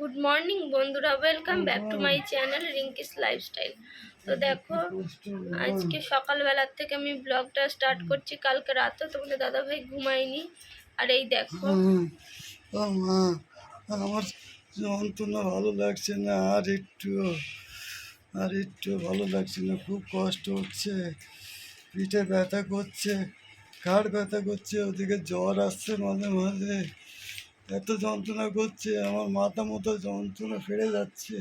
Good morning বন্ধুরা welcome back to my channel Rinki's lifestyle. তো দেখো আজকে সকালবেলার থেকে আমি ব্লগটা স্টার্ট করছি কালকে রাতে তোমাদের দাদাভাই ঘুমায়নি। আর এই দেখো। আমার যন্ত্রণা ভালো লাগছে না আর একটু আর একটু ভালো লাগছে না খুব কষ্ট হচ্ছে। পিঠে ব্যথা করছে ঘাড় ব্যথা করছে ওদিকে জ্বর আসছে মাঝে মাঝে। এত যন্ত্রণা করছে আমার মাথা মতো যন্ত্রণা ফেড়ে যাচ্ছে।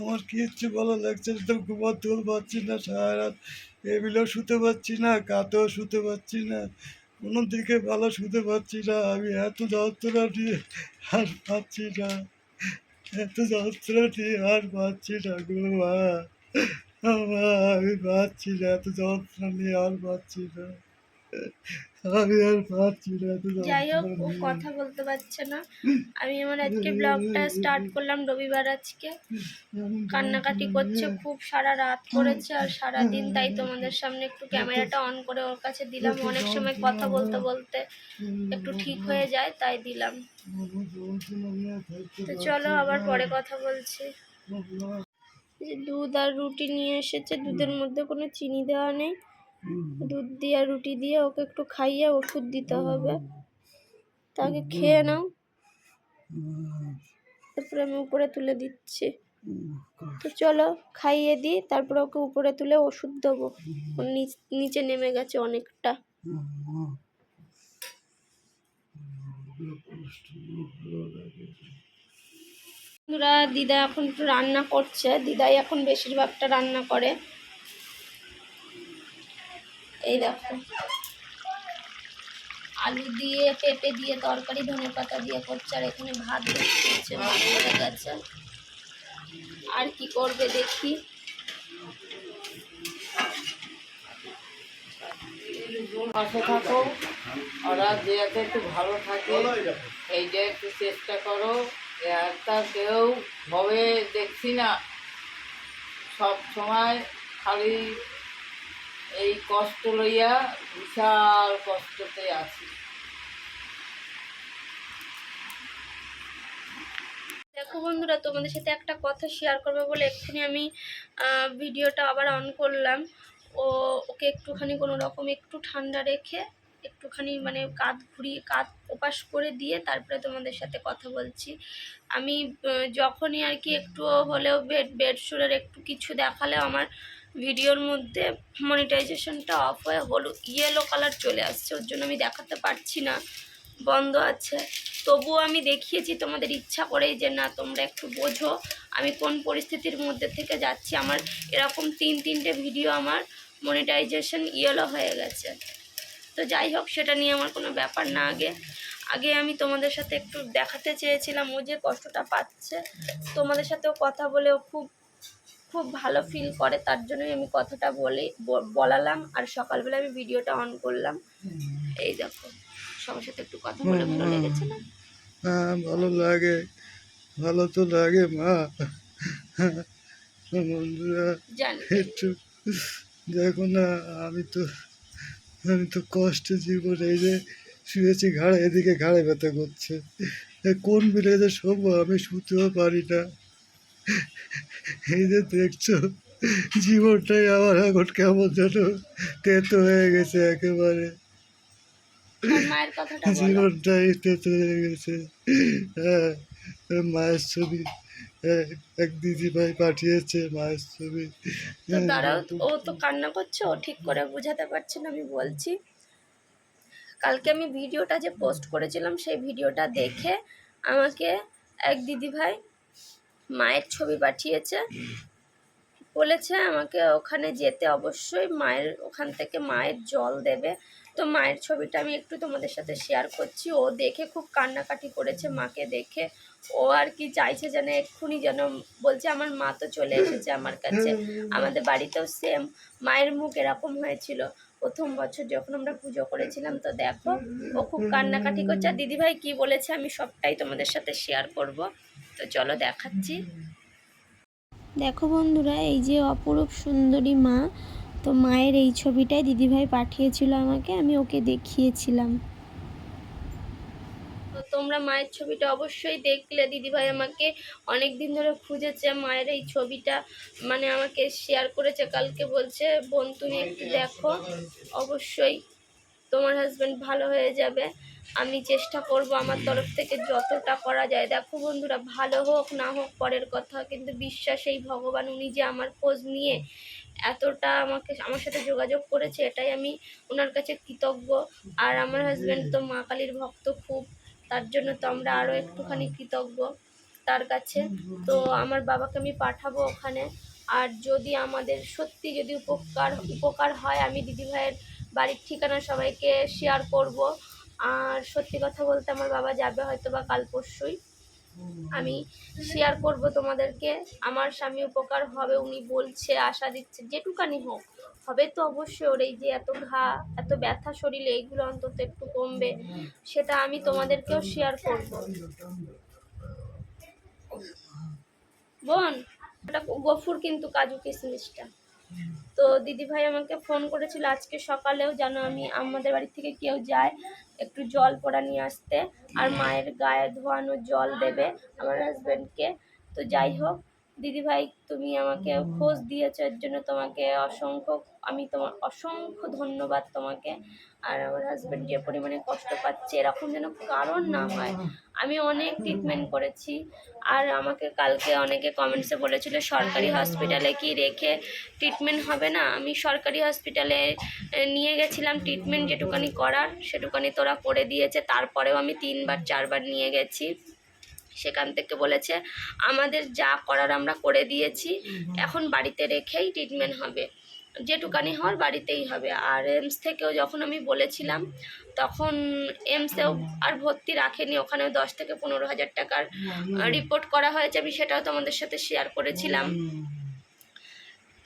আমার কিচ্ছু ভালো লাগছে তো তো ঘুমাতেও পাচ্ছি না সারা রাত টেবিলেও শুতে পারছি না কাতেও শুতে পারছি না কোনো দিকে ভালো শুতে পারছি না আমি এত যন্ত্রণা নিয়ে আর পাচ্ছি না এত যন্ত্রণা নিয়ে আর পাচ্ছি না গো মা, আমি পাচ্ছি না এত যন্ত্রণা নিয়ে আর পাচ্ছি না। আমি আর পাচ্ছি না যাই হোক ও কথা বলতে পারছে না। আমি আমার আজকে ব্লগটা স্টার্ট করলাম রবিবার আজকে। কান্নাকাটি করছে খুব সারা রাত করেছে আর সারা দিন তাই তোমাদের সামনে একটু ক্যামেরাটা অন করে ওর কাছে দিলাম। অনেক সময় কথা বলতে বলতে একটু ঠিক হয়ে যায় তাই দিলাম। তো চলো আবার পরে কথা বলছি। দুধ আর রুটি নিয়ে এসেছে দুধের মধ্যে কোনো চিনি দেওয়া নেই। দুধ দিয়ে, রুটি দিয়ে ওকে একটু খাইয়ে ওষুধ দিতে হবে। তাকে খেয়ে নাও। তারপরে আমি উপরে তুলে দিচ্ছি। তো চলো খাইয়ে দিই, তারপরে ওকে উপরে তুলে ওষুধ দেবো। নিচ- নিচে নেমে গেছে অনেকটা। দিদা এখন একটু রান্না করছে। দিদাই এখন বেশিরভাগটা রান্না করে। এই দেখো। আলু দিয়ে, পেঁপে দিয়ে, তরকারি, ধনে পাতা দিয়ে করছে, আর এখানে ভাত গেছে। আর কি করবে দেখি। পাশে থাকো। ওরা যে একটু ভালো থাকে। এইটা একটু চেষ্টা করো। একটা কেউ হবে দেখছি না। সব সময় খালি এই কষ্ট লইয়া বিশাল কষ্টতে আছি। দেখো বন্ধুরা, তোমাদের সাথে একটা কথা শেয়ার করবে বলে এক্ষুনি আমি ভিডিওটা আবার অন করলাম। ও, ওকে একটুখানি কোনো রকম একটু ঠান্ডা রেখে একটুখানি মানে কাঁধ ঘুরিয়ে, কাঁধ ওপাশ করে দিয়ে তারপরে তোমাদের সাথে কথা বলছি। আমি যখনই আর কি একটু হলেও বেড বেডশোরের একটু কিছু দেখালে আমার ভিডিওর মধ্যে মনিটাইজেশনটা অফ হয়ে হলুদ ইয়েলো কালার চলে আসছে, ওর জন্য আমি দেখাতে পারছি না। বন্ধ আছে। তবুও আমি দেখিয়েছি, তোমাদের ইচ্ছা করেই যে না, তোমরা একটু বোঝো, আমি কোন পরিস্থিতির মধ্যে থেকে যাচ্ছি। আমার এরকম তিন, তিনটে ভিডিও আমার মনিটাইজেশন ইয়েলো হয়ে গেছে। তো যাই হোক, সেটা নিয়ে আমার কোনো ব্যাপার না। আগে আগে আমি তোমাদের সাথে একটু দেখাতে চেয়েছিলাম, ও যে কষ্টটা পাচ্ছে। তোমাদের সাথেও কথা বলেও খুব খুব ভালো ফিল করে তার জন্যই আমি কথাটা বলে বলালাম। আর সকালবেলা আমি ভিডিওটা অন করলাম। এই দেখো সবার সাথে একটু কথা বলে ভালো লেগেছে না? হ্যাঁ ভালো লাগে। ভালো তো লাগে মা। বন্ধুরা জানি। একটু দেখো না আমি তো আমি তো কষ্টে জীবন এই যে শুয়েছি ঘাড়ে এদিকে ঘাড়ে ব্যথা করছে। কোন বিলে যে শোবো? আমি শুতেও পারি না। এই যে দেখছ জীবনটাই আমার এখন কেমন যেন তেতো হয়ে গেছে একেবারে। জীবনটাই তেতো হয়ে গেছে। হ্যাঁ মায়ের ছবি হ্যাঁ, এক দিদি ভাই পাঠিয়েছে মায়ের ছবি। তো তারাও ও তো কান্না করছে ও ঠিক করে বোঝাতে পারছে না আমি বলছি। কালকে আমি ভিডিওটা যে পোস্ট করেছিলাম সেই ভিডিওটা দেখে আমাকে এক দিদি ভাই মায়ের ছবি পাঠিয়েছে। বলেছে আমাকে ওখানে যেতে অবশ্যই মায়ের ওখান থেকে মায়ের জল দেবে। তো মায়ের ছবিটা আমি একটু তোমাদের সাথে শেয়ার করছি। ও দেখে খুব কান্নাকাটি করেছে মাকে দেখে। ও আর কি চাইছে যেন এক্ষুনি যেন বলছে, আমার মা তো চলে এসেছে আমার কাছে। আমাদের বাড়িতেও সেম মায়ের মুখ এরকম হয়েছিল। প্রথম বছর যখন আমরা পুজো করেছিলাম, তো দেখো, ও খুব কান্নাকাটি করছে। আর দিদিভাই কি বলেছে আমি সবটাই তোমাদের সাথে শেয়ার করব। তো চলো দেখাচ্ছি। দেখো বন্ধুরা এই যে অপরূপ সুন্দরী মা তো মায়ের এই ছবিটাই দিদিভাই পাঠিয়েছিল আমাকে আমি ওকে দেখিয়েছিলাম। তো তোমরা মায়ের ছবিটা অবশ্যই দেখলে দিদিভাই আমাকে অনেক দিন ধরে খুঁজেছে মায়ের এই ছবিটা মানে আমাকে শেয়ার করেছে কালকে বলছে বোন তুমি একটু দেখো। অবশ্যই তোমার হাজব্যান্ড ভালো হয়ে যাবে। আমি চেষ্টা করব আমার তরফ থেকে যতটা করা যায়। দেখো বন্ধুরা, ভালো হোক না হোক পরের কথা, কিন্তু বিশ্বাস, এই ভগবান উনি যে আমার খোঁজ নিয়ে এতটা আমাকে, আমার সাথে যোগাযোগ করেছে, এটাই আমি ওনার কাছে কৃতজ্ঞ। আর আমার হাজব্যান্ড তো মা কালীর ভক্ত খুব, তার জন্য তো আমরা আরও একটুখানি কৃতজ্ঞ তার কাছে। তো আমার বাবাকে আমি পাঠাবো ওখানে। আর যদি আমাদের সত্যি যদি উপকার উপকার হয়, আমি দিদিভাইয়ের বাড়ির ঠিকানা সবাইকে শেয়ার করব। আর সত্যি কথা বলতে আমার বাবা যাবে হয়তো বা কাল পরশুই। আমি শেয়ার করব তোমাদেরকে। আমার স্বামী উপকার হবে উনি বলছে আশা দিচ্ছে যেটুকানি হোক। হবে তো অবশ্যই ওর এই যে এত ঘা এত ব্যথা শরীরে এইগুলো অন্তত একটু কমবে। সেটা আমি তোমাদেরকেও শেয়ার করব। বোন এটা গফুর কিন্তু কাজু কিশমিশটা। তো দিদিভাই আমাকে ফোন করেছিল আজকে সকালেও যেন আমি আমাদের বাড়ি থেকে কেউ যায় একটু জল পড়া নিয়ে আসতে, আর মায়ের গায়ে ধোয়ানো জল দেবে আমার হাজব্যান্ডকে তো যাই হোক দিদিভাই, তুমি আমাকে খোঁজ দিয়েছ, এর জন্য তোমাকে অসংখ্য, আমি তোমার অসংখ্য ধন্যবাদ তোমাকে। আর আমার হাজব্যান্ড যে পরিমাণে কষ্ট পাচ্ছে, এরকম যেন কারণ না হয়। আমি অনেক ট্রিটমেন্ট করেছি। আর আমাকে কালকে অনেকে কমেন্টসে বলেছিল, সরকারি হসপিটালে কি রেখে ট্রিটমেন্ট হবে না? আমি সরকারি হসপিটালে নিয়ে গেছিলাম ট্রিটমেন্ট যেটুকানি করার, সেটুকানি তোরা করে দিয়েছে। তারপরেও আমি তিনবার, চারবার নিয়ে গেছি। সেখান থেকে বলেছে আমাদের যা করার আমরা করে দিয়েছি এখন বাড়িতে রেখেই ট্রিটমেন্ট হবে। যেটুকানি হওয়ার বাড়িতেই হবে। আর এমস থেকেও যখন আমি বলেছিলাম তখন এমসেও আর ভর্তি রাখেনি। ওখানেও দশ থেকে পনেরো হাজার টাকার রিপোর্ট করা হয়েছে। আমি সেটাও তোমাদের সাথে শেয়ার করেছিলাম।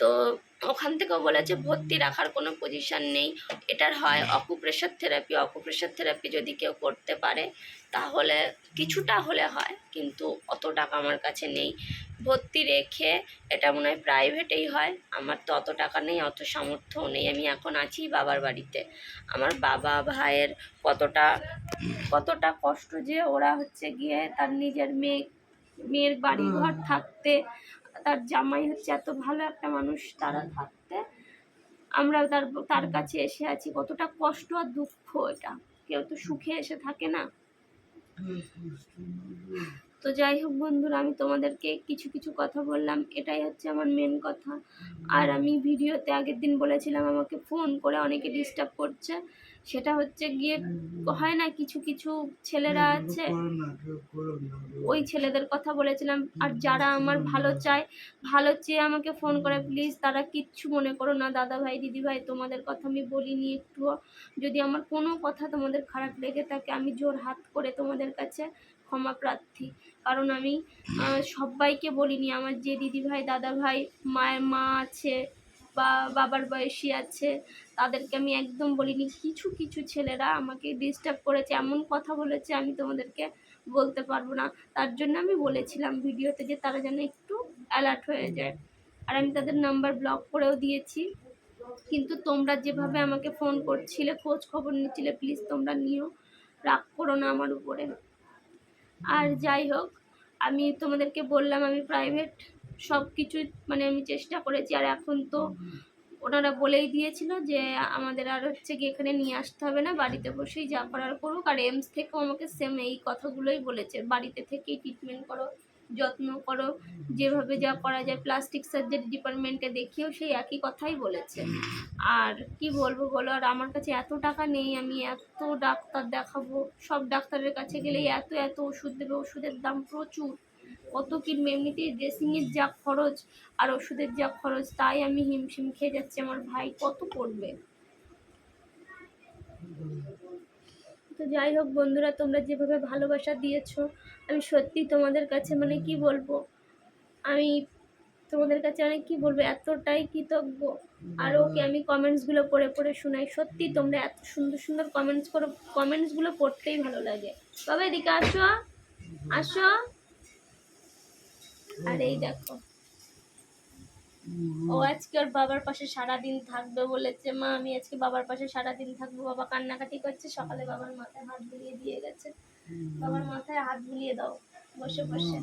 তো ওখান থেকেও বলেছে ভর্তি রাখার কোনো পজিশন নেই। এটার হয় অকুপ্রেশার থেরাপি অকুপ্রেশার থেরাপি যদি কেউ করতে পারে তাহলে কিছুটা হলে হয় কিন্তু অত টাকা আমার কাছে নেই। ভর্তি রেখে এটা মনে হয় প্রাইভেটেই হয় আমার তো অত টাকা নেই অত সামর্থ্যও নেই। আমি এখন আছি বাবার বাড়িতে। আমার বাবা ভাইয়ের কতটা কতটা কষ্ট যে ওরা হচ্ছে গিয়ে তার নিজের মেয়ে মেয়ের বাড়ি ঘর থাকতে তার জামাই হচ্ছে এত ভালো একটা মানুষ তারা থাকতে। আমরা তার তার কাছে এসে আছি। কতটা কষ্ট আর দুঃখ এটা। কেউ তো সুখে এসে থাকে না। তো যাই হোক বন্ধুরা, আমি তোমাদেরকে কিছু কিছু কথা বললাম। এটাই হচ্ছে আমার মেন কথা। আর আমি ভিডিওতে আগের দিন বলেছিলাম, আমাকে ফোন করে অনেকে ডিস্টার্ব করছে। সেটা হচ্ছে গিয়ে হয় না কিছু কিছু ছেলেরা আছে। ওই ছেলেদের কথা বলেছিলাম আর যারা আমার ভালো চায় ভালো চেয়ে আমাকে ফোন করে প্লিজ তারা কিচ্ছু মনে করো না দাদা ভাই দিদি ভাই তোমাদের কথা আমি বলিনি একটুও যদি আমার কোনো কথা তোমাদের খারাপ লেগে থাকে আমি জোর হাত করে তোমাদের কাছে ক্ষমা প্রার্থী। কারণ আমি সবাইকে বলিনি আমার যে দিদি ভাই দাদা ভাই মায়ের মা আছে বা বাবার বয়সী আছে, তাদেরকে আমি একদম বলিনি। কিছু কিছু ছেলেরা আমাকে ডিস্টার্ব করেছে, এমন কথা বলেছে আমি তোমাদেরকে বলতে পারব না। তার জন্য আমি বলেছিলাম ভিডিওতে যে তারা যেন একটু অ্যালার্ট হয়ে যায়। আর আমি তাদের নাম্বার ব্লক করেও দিয়েছি। কিন্তু তোমরা যেভাবে আমাকে ফোন করছিলে, খোঁজ খবর নিচ্ছিলে প্লিজ তোমরা নিও। রাগ করো না আমার উপরে। আর যাই হোক, আমি তোমাদেরকে বললাম আমি প্রাইভেট সব কিছু মানে আমি চেষ্টা করেছি। আর এখন তো ওনারা বলেই দিয়েছিল যে, আমাদের আর হচ্ছে কি এখানে নিয়ে আসতে হবে না, বাড়িতে বসেই যা করার করুক। আর এমস থেকেও আমাকে সেম এই কথাগুলোই বলেছে, বাড়িতে থেকেই ট্রিটমেন্ট করো, যত্ন করো, যেভাবে যা করা যায়। প্লাস্টিক সার্জারি ডিপার্টমেন্টে দেখিয়েও সেই একই কথাই বলেছে। আর কি বলব বলো, আর আমার কাছে এত টাকা নেই, আমি এত ডাক্তার দেখাবো, সব ডাক্তারের কাছে গেলেই এত এত ওষুধ দেবে, ওষুধের দাম প্রচুর। কত কিনবে এমনিতেই ড্রেসিংয়ের যা খরচ আর ওষুধের যা খরচ, তাই আমি হিমশিম খেয়ে যাচ্ছি আমার ভাই। কত পড়বে তো যাই হোক বন্ধুরা, তোমরা যেভাবে ভালোবাসা দিয়েছ, আমি সত্যি তোমাদের কাছে মানে কি বলব? আমি তোমাদের কাছে অনেক কি বলব? এতটাই কৃতজ্ঞ। আর ওকে আমি কমেন্টসগুলো পড়ে পড়ে শোনাই। সত্যি তোমরা এত সুন্দর সুন্দর কমেন্টস করো কমেন্টসগুলো পড়তেই ভালো লাগে। তবে এদিকে আসো আসো। আর এই দেখো। ও আজকে ওর বাবার পাশে সারাদিন থাকবে বলেছে মা আমি আজকে বাবার পাশে সারাদিন থাকব। বাবা কান্নাকাটি করছে সকালে বাবার মাথায় হাত বুলিয়ে দিয়ে গেছে। বাবার মাথায় হাত বুলিয়ে দাও বসে বসে।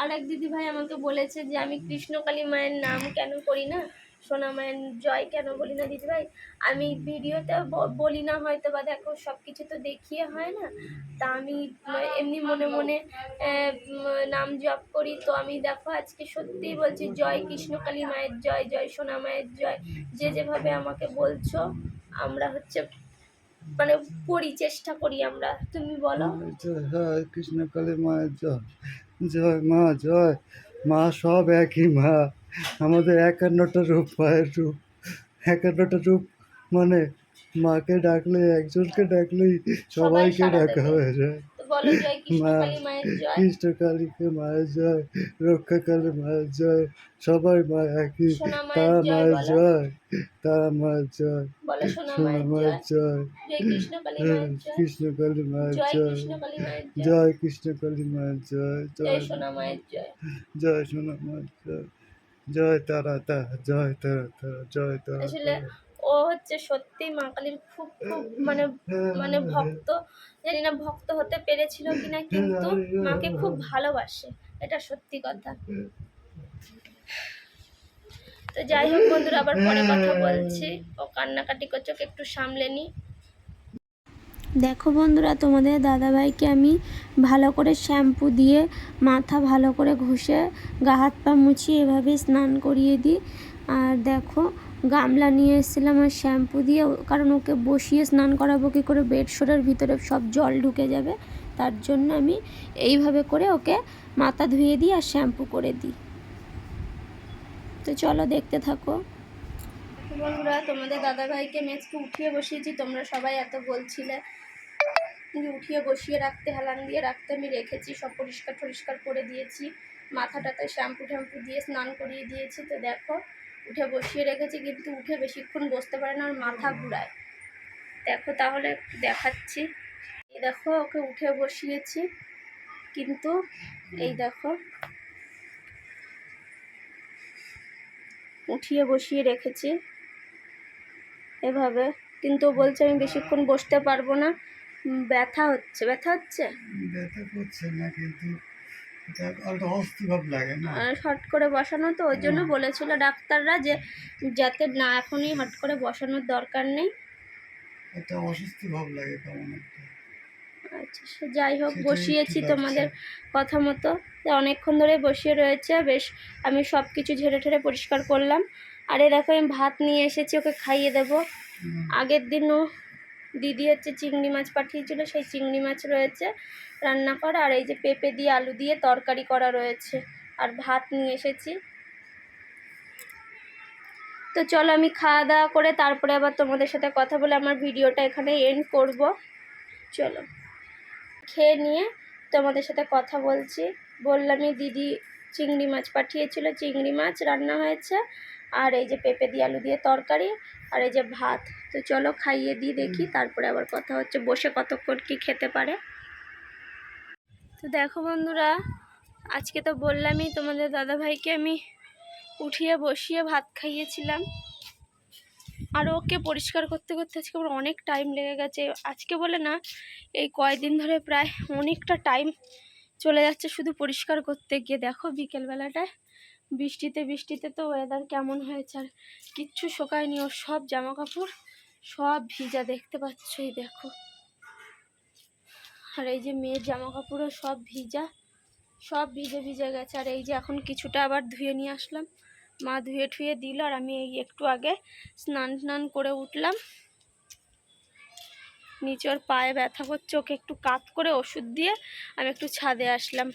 আর এক দিদি ভাই আমাকে বলেছে যে আমি কৃষ্ণকালী মায়ের নাম কেন করি না? সোনা মায়ের জয় কেন বলি না দিদি ভাই? আমি ভিডিওতে বলি না, হয়তো বা দেখো সব কিছু তো দেখিয়ে হয় না। তা আমি এমনি মনে মনে নাম জপ করি। তো আমি দেখো আজকে সত্যিই বলছি, জয় কৃষ্ণকালী মায়ের জয় জয় সোনা মায়ের জয়। যে যেভাবে আমাকে বলছো, আমরা হচ্ছে মানে করি চেষ্টা করি আমরা। তুমি বলো। জয় হ্যাঁ কৃষ্ণ কালী মায়ের জয় জয় মা জয় মা সব একই মা। আমাদের একান্নটা রূপ মায়ের রূপ। একান্নটা রূপ মানে মাকে ডাকলে একজনকে ডাকলেই সবাইকে ডাকা। হয়ে যায়। তো বলো জয় কৃষ্ণকালী মায়ের জয়। কৃষ্ণ মায়ের জয় রক্ষা মায়ের জয় সবাই মা একই। তারা মায়ের জয় তারা মায়ের জয় সোনা সোনা মায়ের জয়। কৃষ্ণকালী হ্যাঁ, মায়ের জয়। কৃষ্ণ কালী মায়ের জয়। জয় কৃষ্ণকালী মায়ের জয় জয় সোনা মায়ের জয়। জয় সোনা মায়ের জয়। জয় তারা তারা জয় তারা তারা জয় তারা আসলে ও হচ্ছে সত্যি মা কালীর খুব খুব মানে মানে ভক্ত। জানি না ভক্ত হতে পেরেছিল কিনা কিন্তু মাকে খুব ভালোবাসে এটা সত্যি কথা। তো যাই হোক বন্ধুরা আবার পরে কথা বলছি। ও কান্নাকাটি করছে একটু সামলে নি। দেখো বন্ধুরা, তোমাদের দাদাভাইকে আমি ভালো করে শ্যাম্পু দিয়ে মাথা ভালো করে ঘষে গা হাত পা মুছিয়ে এভাবে স্নান করিয়ে দিই। আর দেখো, গামলা নিয়ে এসেছিলাম আর শ্যাম্পু দিয়ে, কারণ ওকে বসিয়ে স্নান করাবো কী করে? বেডশোরের ভিতরে সব জল ঢুকে যাবে, তার জন্য আমি এইভাবে করে ওকে মাথা ধুয়ে দিই আর শ্যাম্পু করে দিই। তো চলো দেখতে থাকো। বন্ধুরা, তোমাদের দাদাভাইকে মেজকে উঠিয়ে বসিয়েছি। তোমরা সবাই এত বলছিলে উঠিয়ে বসিয়ে রাখতে, হেলান দিয়ে রাখতে। আমি রেখেছি, সব পরিষ্কার টরিষ্কার করে দিয়েছি। মাথাটাতে শ্যাম্পু ট্যাম্পু দিয়ে স্নান করিয়ে দিয়েছি। তো দেখো, উঠে বসিয়ে রেখেছি, কিন্তু উঠে বেশিক্ষণ বসতে পারে না আর মাথা ঘুরায়। দেখো, তাহলে দেখাচ্ছি। এই দেখো, ওকে উঠে বসিয়েছি। কিন্তু এই দেখো, উঠিয়ে বসিয়ে রেখেছি। এভাবে। কিন্তু বলছে আমি বেশিক্ষণ বসতে পারব না। ব্যথা হচ্ছে। ব্যথা হচ্ছে? ব্যথা করছে না কিন্তু হট করে বসানো তো ওই জন্য বলেছিল ডাক্তাররা যে যাতে না এখনই হট করে বসানোর দরকার নেই। ভাব লাগে কেমন আচ্ছা সে যাই হোক বসিয়েছি তোমাদের কথা মতো। অনেকক্ষণ ধরে বসিয়ে রয়েছে। বেশ আমি সব কিছু ঝেড়ে ঠেড়ে পরিষ্কার করলাম। আর এই দেখো, আমি ভাত নিয়ে এসেছি, ওকে খাইয়ে দেবো। আগের দিনও দিদি হচ্ছে চিংড়ি মাছ পাঠিয়েছিল, সেই চিংড়ি মাছ রয়েছে রান্না করা, আর এই যে পেঁপে দিয়ে আলু দিয়ে তরকারি করা রয়েছে, আর ভাত নিয়ে এসেছি। তো চলো, আমি খাওয়া দাওয়া করে তারপরে আবার তোমাদের সাথে কথা বলে আমার ভিডিওটা এখানে এন্ড করব। চলো। খেয়ে নিয়ে তোমাদের সাথে কথা বলছি। বললামই দিদি চিংড়ি মাছ পাঠিয়েছিল, চিংড়ি মাছ রান্না হয়েছে। আর এই যে পেঁপে দিয়ে আলু দিয়ে তরকারি আর এই যে ভাত। তো চলো খাইয়ে দিই, দেখি। তারপরে আবার কথা হচ্ছে, বসে কতক্ষণ কি খেতে পারে। তো দেখো বন্ধুরা, আজকে তো বললামই তোমাদের দাদাভাইকে আমি উঠিয়ে বসিয়ে ভাত খাইয়েছিলাম। আর ওকে পরিষ্কার করতে করতে আজকে আমার অনেক টাইম লেগে গেছে। আজকে বলে না, এই কয়দিন ধরে প্রায় অনেকটা টাইম চলে যাচ্ছে শুধু পরিষ্কার করতে গিয়ে। দেখো বিকেলবেলাটায় বৃষ্টিতে বৃষ্টিতে তো ওয়েদার কেমন হয়েছে আর কিচ্ছু শোকায়নি। ওর সব জামা কাপড় সব ভিজা, দেখতে পাচ্ছ এই দেখো। আর এই যে মেয়ের জামা কাপড়ও সব ভিজা, সব ভিজে ভিজে গেছে। আর এই যে এখন কিছুটা আবার ধুয়ে নিয়ে আসলাম। মা ধুয়ে ঠুয়ে দিল আর আমি এই একটু আগে স্নান টান করে উঠলাম। নিচে ওর পায়ে ব্যথা করছে, ওকে একটু কাত করে ওষুধ দিয়ে আমি একটু ছাদে আসলাম।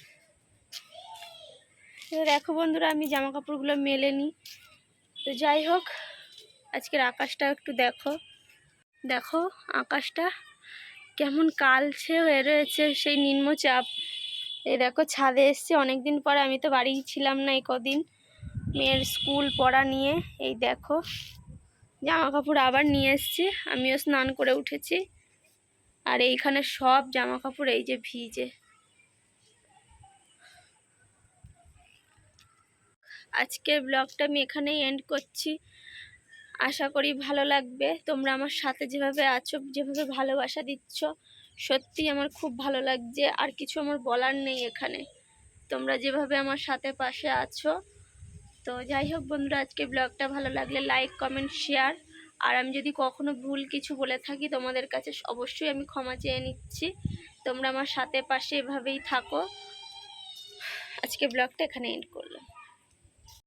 এবার দেখো বন্ধুরা, আমি জামা কাপড়গুলো মেলে নিই তো যাই হোক, আজকের আকাশটা একটু দেখো। দেখো আকাশটা কেমন কালছে হয়ে রয়েছে সেই নিম্নচাপ। এই দেখো ছাদে এসছে অনেক দিন পরে আমি তো বাড়ি ছিলাম না এই কদিন। মেয়ের স্কুল পড়া নিয়ে, এই দেখো। জামা কাপড় আবার নিয়ে এসছি, আমিও স্নান করে উঠেছি। আর এইখানে সব জামা কাপড় এই যে ভিজে। আজকের ব্লগটা আমি এখানেই এন্ড করছি। আশা করি ভালো লাগবে। তোমরা আমার সাথে যেভাবে আছো, যেভাবে ভালোবাসা দিচ্ছ সত্যি আমার খুব ভালো লাগছে। আর কিছু আমার বলার নেই এখানে। তোমরা যেভাবে আমার সাথে পাশে আছো। তো যাই হোক বন্ধুরা আজকে ব্লগটা ভালো লাগলে লাইক কমেন্ট শেয়ার আর আমি যদি কখনো ভুল কিছু বলে থাকি, তোমাদের কাছে অবশ্যই আমি ক্ষমা চেয়ে নিচ্ছি। তোমরা আমার সাথে পাশে এভাবেই থাকো। আজকে ব্লগটা এখানে এন্ড